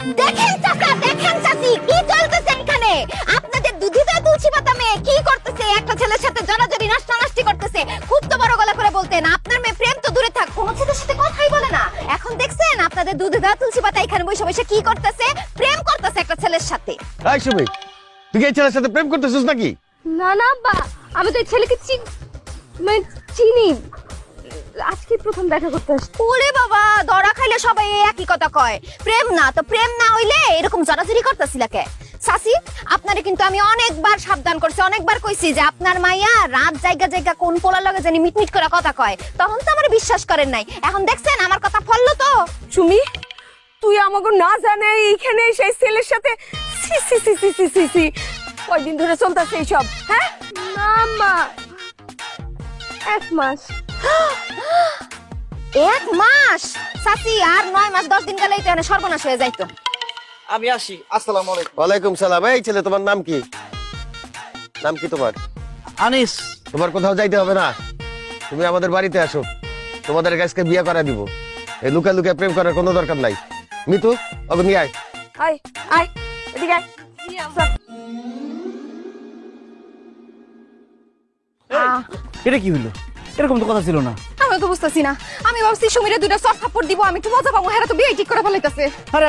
দেখেন চাচা দেখেন চাচি কি চলতেছে এখানে? আপনাদের দুধিতা তুলসী পাতা মেয়ে কি করতেছে? একটা ছেলের সাথে জড়াজড়ি নষ্ট নষ্টি করতেছে। খুব তো বড় গলা করে বলতেন আপনার মেয়ে প্রেম তো দূরে থাক কোনো ছেলের সাথে কথাই বলে না। এখন দেখছেন আপনাদের দুধিতা তুলসী পাতা এখানে বসে বসে কি করতেছে? প্রেম করতেছে একটা ছেলের সাথে। এই সুমি তুই এই ছেলের সাথে প্রেম করতেছিস নাকি? না না আব্বা আমি তো এই ছেলেকে চিন মানে চিনি। আজকে প্রথম দেখা করতে আসছি। ওরে বাবা ধরা খাইলে একই কথা কয়? প্রেম না তো প্রেম না হইলে এরকম জড়াজড়ি করতেছিল কে? সাসি আপনারে কিন্তু আমি অনেকবার সাবধান করছি অনেকবার কইছি যে আপনার মাইয়া রাত জায়গা জায়গা কোন পোলা লগে জানি মিটমিট করে কথা কয়। তখন তো আমার বিশ্বাস করেন নাই। এখন দেখছেন আমার কথা ফললো তো? সুমি তুই আমাকে না জানে এইখানে সেই ছেলের সাথে সি সি সি সি সি সি সি কয়দিন ধরে চলতেছে এইসব হ্যাঁ? না মা। এক মাস। এক মাস? সাসি আর নয় মাস দশ দিন গেলেই তো এখানে সর্বনাশ হয়ে যাইতো। আমি আসি আসসালামু আলাইকুম। ওয়ালাইকুম সালাম। এই ছেলে তোমার নাম কি? নাম কি তোমার? আনিস। তোমার কোথাও যাইতে হবে না। তুমি আমাদের বাড়িতে আসো। তোমাদের কাছকে বিয়ে করা দিব। এই লুকা লুকা প্রেম করার কোনো দরকার নাই। মিতু ওকে নিয়ে আয়। আয় আয় এদিকে আয়। এটা কি হলো? এরকম তো কথা ছিল না। আমি তো বুঝতেছি না। আমি ভাবছি সমীরে দুইটা সফট কাপড় দিব আমি একটু মজা পাবো। হেরা তো বিয়ে ঠিক করে ফেলাইতেছে। আরে